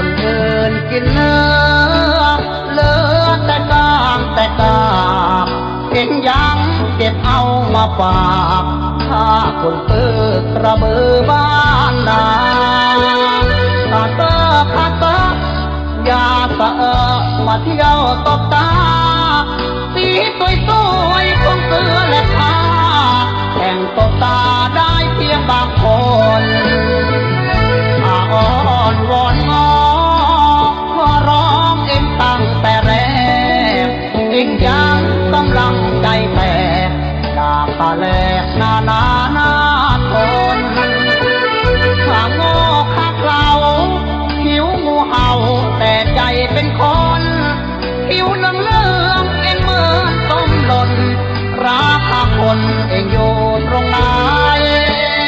คนื่นกินเนื้อเหลือแต่กามแต่กากเก่งยังเก็บเอามาฝากถ้าคนซื้อกระเบือบ้านนาขาเตอขาเตอยาสะเออมาเที่ยวตบตาสีสวยสวย ญญาณกำลังใจแตกดาบตาแลกนานานาคนข้าโง่ข้าเราผิวงูเห่าแต่ใจเป็นคนผิวน้งเลืองเอ็นเมือนต้มหล่นราคาคนเองโยตรงน้